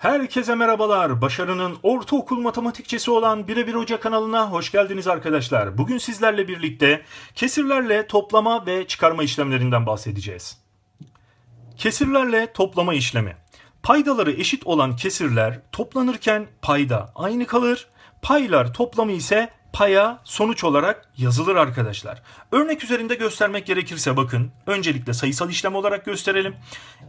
Herkese merhabalar. Başarının ortaokul matematikçisi olan Birebir Hoca kanalına hoş geldiniz arkadaşlar. Bugün sizlerle birlikte kesirlerle toplama ve çıkarma işlemlerinden bahsedeceğiz. Kesirlerle toplama işlemi. Paydaları eşit olan kesirler toplanırken payda aynı kalır. Paylar toplamı ise paya sonuç olarak yazılır arkadaşlar. Örnek üzerinde göstermek gerekirse bakın. Öncelikle sayısal işlem olarak gösterelim.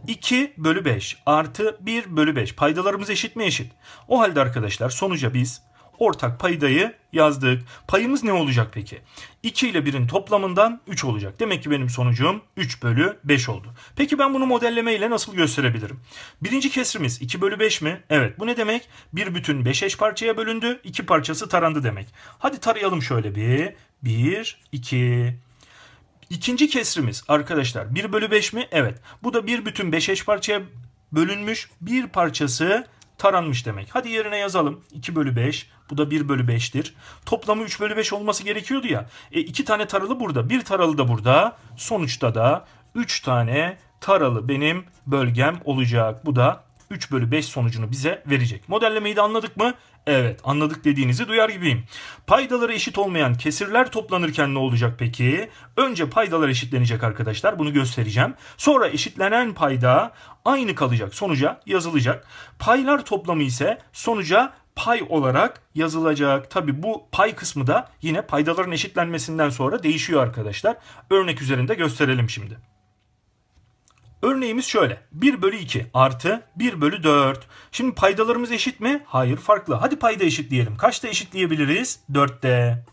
2 bölü 5 artı 1 bölü 5. Paydalarımız eşit mi eşit? O halde arkadaşlar sonuca biz ortak paydayı yazdık. Payımız ne olacak peki? 2 ile 1'in toplamından 3 olacak. Demek ki benim sonucum 3 bölü 5 oldu. Peki ben bunu modelleme ile nasıl gösterebilirim? Birinci kesrimiz 2 bölü 5 mi? Evet bu ne demek? Bir bütün 5 eş parçaya bölündü. 2 parçası tarandı demek. Hadi tarayalım şöyle bir. 1, 2, İkinci kesrimiz arkadaşlar 1 bölü 5 mi? Evet. Bu da bir bütün 5 eş parçaya bölünmüş. Bir parçası taranmış demek. Hadi yerine yazalım. 2 bölü 5. Bu da 1 bölü 5'tir. Toplamı 3 bölü 5 olması gerekiyordu ya. E, iki tane taralı burada. Bir taralı da burada. Sonuçta da 3 tane taralı benim bölgem olacak. Bu da 3 bölü 5 sonucunu bize verecek. Modellemeyi de anladık mı? Evet anladık dediğinizi duyar gibiyim. Paydaları eşit olmayan kesirler toplanırken ne olacak peki? Önce paydalar eşitlenecek arkadaşlar bunu göstereceğim. Sonra eşitlenen payda aynı kalacak sonuca yazılacak. Paylar toplamı ise sonuca pay olarak yazılacak. Tabi bu pay kısmı da yine paydaların eşitlenmesinden sonra değişiyor arkadaşlar. Örnek üzerinde gösterelim şimdi. Örneğimiz şöyle. 1 bölü 2 artı 1 bölü 4. Şimdi paydalarımız eşit mi? Hayır farklı. Hadi payda eşitleyelim. Kaçta eşitleyebiliriz? 4'te.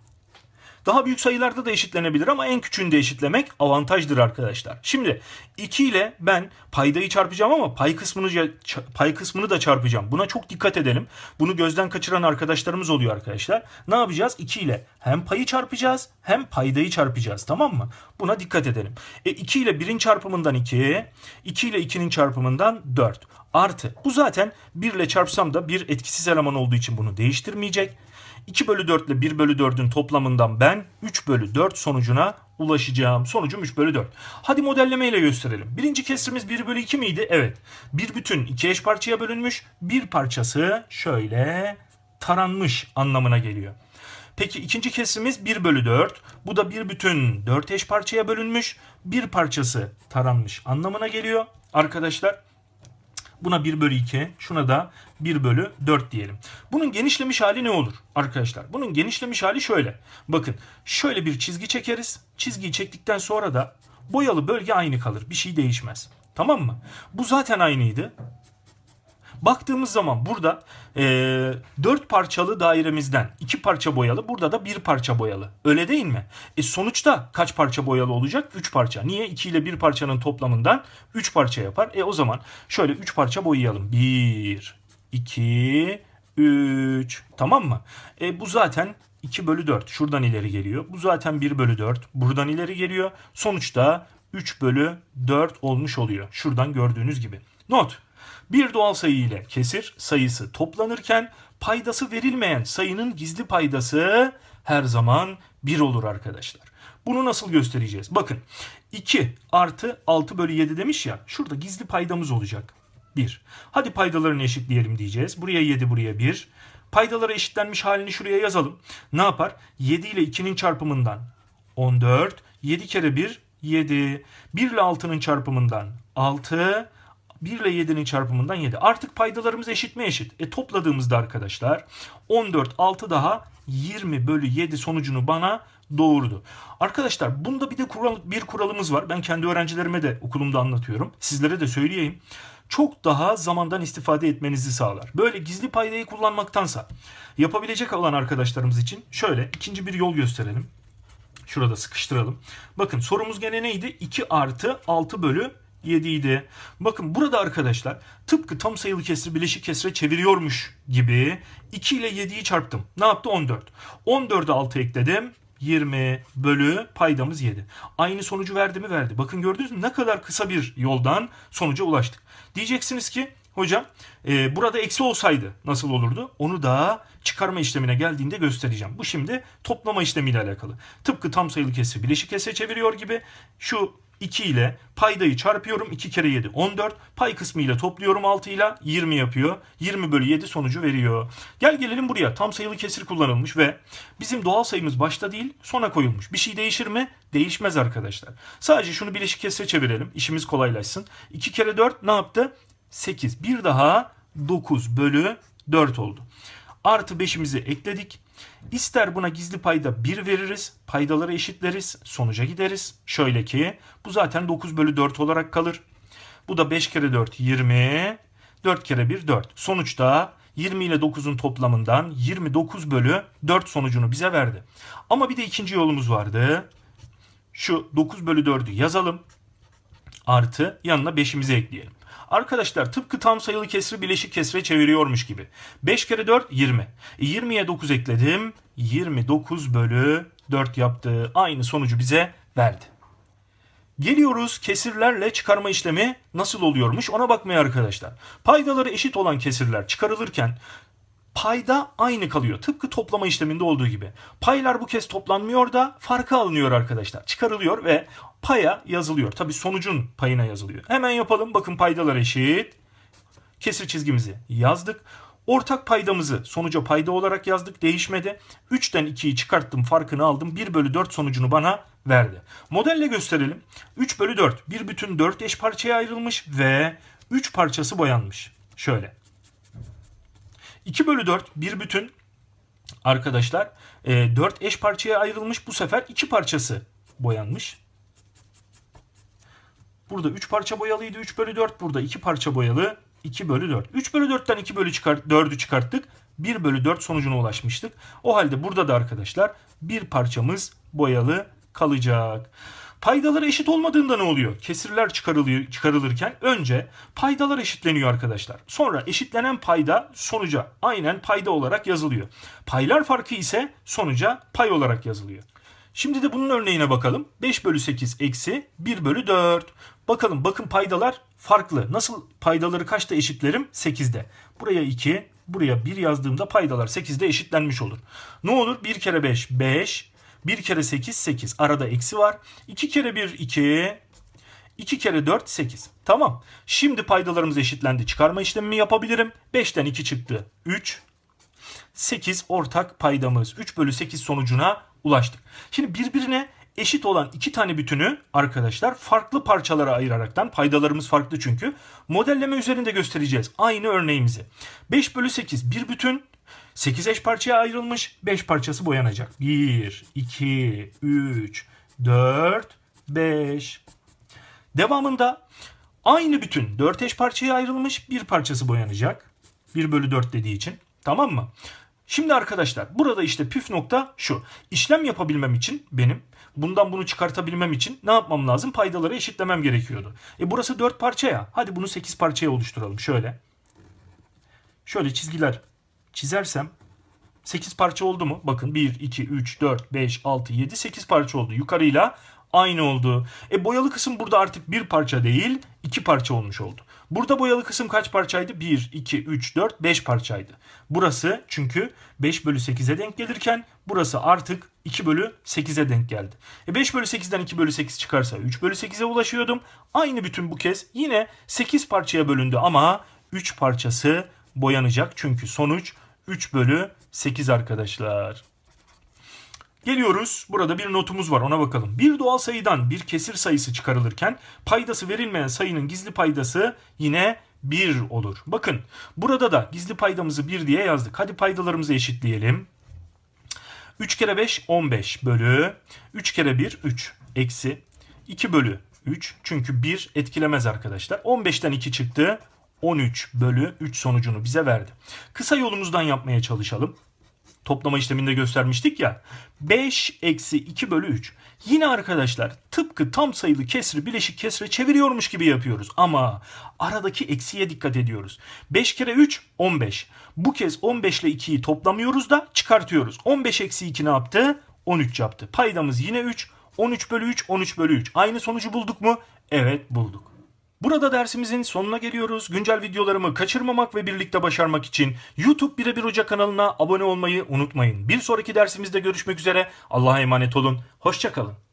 Daha büyük sayılarda da eşitlenebilir ama en küçüğünde eşitlemek avantajdır arkadaşlar. Şimdi 2 ile ben paydayı çarpacağım ama pay kısmını pay kısmını da çarpacağım. Buna çok dikkat edelim. Bunu gözden kaçıran arkadaşlarımız oluyor arkadaşlar. Ne yapacağız? 2 ile hem payı çarpacağız hem paydayı çarpacağız. Tamam mı? Buna dikkat edelim. E 2 ile 1'in çarpımından 2, 2 ile 2'nin çarpımından 4 artı. Bu zaten 1 ile çarpsam da bir etkisiz eleman olduğu için bunu değiştirmeyecek. 2 bölü 4 ile 1 bölü 4'ün toplamından ben 3 bölü 4 sonucuna ulaşacağım. Sonucum 3 bölü 4. Hadi modelleme ile gösterelim. Birinci kesrimiz 1 bölü 2 miydi? Evet. Bir bütün iki eş parçaya bölünmüş. Bir parçası şöyle taranmış anlamına geliyor. Peki ikinci kesrimiz 1 bölü 4. Bu da bir bütün 4 eş parçaya bölünmüş. Bir parçası taranmış anlamına geliyor. Arkadaşlar Buna 1 bölü 2, şuna da 1 bölü 4 diyelim. Bunun genişlemiş hali ne olur arkadaşlar? Bunun genişlemiş hali şöyle. Bakın şöyle bir çizgi çekeriz. Çizgiyi çektikten sonra da boyalı bölge aynı kalır. Bir şey değişmez. Tamam mı? Bu zaten aynıydı. Baktığımız zaman burada e, 4 parçalı dairemizden 2 parça boyalı burada da 1 parça boyalı. Öyle değil mi? E sonuçta kaç parça boyalı olacak? 3 parça. Niye? 2 ile 1 parçanın toplamından 3 parça yapar. E o zaman şöyle 3 parça boyayalım. 1, 2, 3. Tamam mı? E bu zaten 2 bölü 4. Şuradan ileri geliyor. Bu zaten 1 bölü 4. Buradan ileri geliyor. Sonuçta 3 bölü 4 olmuş oluyor. Şuradan gördüğünüz gibi. Not. Bir doğal sayı ile kesir sayısı toplanırken paydası verilmeyen sayının gizli paydası her zaman 1 olur arkadaşlar. Bunu nasıl göstereceğiz? Bakın 2 artı 6 bölü 7 demiş ya şurada gizli paydamız olacak. 1. Hadi paydalarını eşitleyelim diyeceğiz. Buraya 7 buraya 1. Paydaları eşitlenmiş halini şuraya yazalım. Ne yapar? 7 ile 2'nin çarpımından 14. 7 kere 1 7. 1 ile 6'nın çarpımından 6. 1 ile 7'nin çarpımından 7. Artık paydalarımız eşit mi eşit? E topladığımızda arkadaşlar 14 6 daha 20 bölü 7 sonucunu bana doğurdu. Arkadaşlar bunda bir de kural, bir kuralımız var. Ben kendi öğrencilerime de okulumda anlatıyorum. Sizlere de söyleyeyim. Çok daha zamandan istifade etmenizi sağlar. Böyle gizli paydayı kullanmaktansa yapabilecek olan arkadaşlarımız için şöyle ikinci bir yol gösterelim. Şurada sıkıştıralım. Bakın sorumuz gene neydi? 2 artı 6 bölü 7 idi. Bakın burada arkadaşlar tıpkı tam sayılı kesri bileşik kesre çeviriyormuş gibi 2 ile 7'yi çarptım. Ne yaptı? 14. 14'e 6 ekledim. 20 bölü paydamız 7. Aynı sonucu verdi mi? Verdi. Bakın gördünüz mü? Ne kadar kısa bir yoldan sonuca ulaştık. Diyeceksiniz ki hocam e, burada eksi olsaydı nasıl olurdu? Onu da çıkarma işlemine geldiğinde göstereceğim. Bu şimdi toplama işlemiyle alakalı. Tıpkı tam sayılı kesri bileşik kesre çeviriyor gibi şu 2 ile paydayı çarpıyorum. 2 kere 7 14. Pay kısmı ile topluyorum 6 ile 20 yapıyor. 20 bölü 7 sonucu veriyor. Gel gelelim buraya. Tam sayılı kesir kullanılmış ve bizim doğal sayımız başta değil sona koyulmuş. Bir şey değişir mi? Değişmez arkadaşlar. Sadece şunu bileşik kesire çevirelim. İşimiz kolaylaşsın. 2 kere 4 ne yaptı? 8. Bir daha 9 bölü 4 oldu. Artı 5'imizi ekledik. İster buna gizli payda 1 veririz, paydaları eşitleriz, sonuca gideriz. Şöyle ki bu zaten 9 bölü 4 olarak kalır. Bu da 5 kere 4 20, 4 kere 1 4. Sonuçta 20 ile 9'un toplamından 29 bölü 4 sonucunu bize verdi. Ama bir de ikinci yolumuz vardı. Şu 9 bölü 4'ü yazalım. Artı yanına 5'imizi ekleyelim. Arkadaşlar tıpkı tam sayılı kesri bileşik kesre çeviriyormuş gibi. 5 kere 4 20. E, 20'ye 9 ekledim. 29 bölü 4 yaptı. Aynı sonucu bize verdi. Geliyoruz kesirlerle çıkarma işlemi nasıl oluyormuş ona bakmaya arkadaşlar. Paydaları eşit olan kesirler çıkarılırken payda aynı kalıyor. Tıpkı toplama işleminde olduğu gibi. Paylar bu kez toplanmıyor da farkı alınıyor arkadaşlar. Çıkarılıyor ve paya yazılıyor. Tabi sonucun payına yazılıyor. Hemen yapalım. Bakın paydalar eşit. Kesir çizgimizi yazdık. Ortak paydamızı sonuca payda olarak yazdık. Değişmedi. 3'ten 2'yi çıkarttım. Farkını aldım. 1 bölü 4 sonucunu bana verdi. Modelle gösterelim. 3 bölü 4. Bir bütün 4 eş parçaya ayrılmış ve 3 parçası boyanmış. Şöyle. 2 bölü 4 bir bütün arkadaşlar e, 4 eş parçaya ayrılmış. Bu sefer 2 parçası boyanmış. Burada 3 parça boyalıydı 3 bölü 4. Burada 2 parça boyalı 2 bölü 4. 3 bölü 4'ten 2 bölü çıkart, 4'ü çıkarttık. 1 bölü 4 sonucuna ulaşmıştık. O halde burada da arkadaşlar bir parçamız boyalı kalacak. Paydalar eşit olmadığında ne oluyor? Kesirler çıkarılıyor, çıkarılırken önce paydalar eşitleniyor arkadaşlar. Sonra eşitlenen payda sonuca aynen payda olarak yazılıyor. Paylar farkı ise sonuca pay olarak yazılıyor. Şimdi de bunun örneğine bakalım. 5 bölü 8 eksi 1 bölü 4. Bakalım bakın paydalar farklı. Nasıl paydaları kaçta eşitlerim? 8'de. Buraya 2, buraya 1 yazdığımda paydalar 8'de eşitlenmiş olur. Ne olur? 1 kere 5 5, 1 kere 8 8. Arada eksi var. 2 kere 1 2, 2 kere 4 8. Tamam. Şimdi paydalarımız eşitlendi. Çıkarma işlemimi yapabilirim. 5'ten 2 çıktı. 3. 8 ortak paydamız. 3 bölü 8 sonucuna ulaştık. Şimdi birbirine eşit olan iki tane bütünü arkadaşlar farklı parçalara ayıraraktan paydalarımız farklı çünkü modelleme üzerinde göstereceğiz aynı örneğimizi. 5 bölü 8 bir bütün 8 eş parçaya ayrılmış 5 parçası boyanacak. 1, 2, 3, 4, 5. Devamında aynı bütün 4 eş parçaya ayrılmış bir parçası boyanacak. 1 bölü 4 dediği için tamam mı? Şimdi arkadaşlar burada işte püf nokta şu. İşlem yapabilmem için benim bundan bunu çıkartabilmem için ne yapmam lazım? Paydaları eşitlemem gerekiyordu. E burası 4 parça ya. Hadi bunu 8 parçaya oluşturalım. Şöyle. Şöyle çizgiler çizersem 8 parça oldu mu? Bakın 1, 2, 3, 4, 5, 6, 7, 8 parça oldu. Yukarıyla aynı oldu. E boyalı kısım burada artık bir parça değil, iki parça olmuş oldu. Burada boyalı kısım kaç parçaydı? 1, 2, 3, 4, 5 parçaydı. Burası çünkü 5 bölü 8'e denk gelirken burası artık 2 bölü 8'e denk geldi. E 5 bölü 8'den 2 bölü 8 çıkarsa 3 bölü 8'e ulaşıyordum. Aynı bütün bu kez yine 8 parçaya bölündü ama 3 parçası boyanacak. Çünkü sonuç 3 bölü 8 arkadaşlar. Geliyoruz. Burada bir notumuz var ona bakalım. Bir doğal sayıdan bir kesir sayısı çıkarılırken paydası verilmeyen sayının gizli paydası yine 1 olur. Bakın burada da gizli paydamızı 1 diye yazdık. Hadi paydalarımızı eşitleyelim. 3 kere 5 15 bölü 3 kere 1 3 eksi 2 bölü 3 çünkü 1 etkilemez arkadaşlar. 15'ten 2 çıktı 13 bölü 3 sonucunu bize verdi. Kısa yolumuzdan yapmaya çalışalım toplama işleminde göstermiştik ya. 5 eksi 2 bölü 3. Yine arkadaşlar tıpkı tam sayılı kesri bileşik kesre çeviriyormuş gibi yapıyoruz. Ama aradaki eksiye dikkat ediyoruz. 5 kere 3 15. Bu kez 15 ile 2'yi toplamıyoruz da çıkartıyoruz. 15 eksi 2 ne yaptı? 13 yaptı. Paydamız yine 3. 13 bölü 3 13 bölü 3. Aynı sonucu bulduk mu? Evet bulduk. Burada dersimizin sonuna geliyoruz. Güncel videolarımı kaçırmamak ve birlikte başarmak için YouTube Birebir Hoca kanalına abone olmayı unutmayın. Bir sonraki dersimizde görüşmek üzere. Allah'a emanet olun. Hoşçakalın.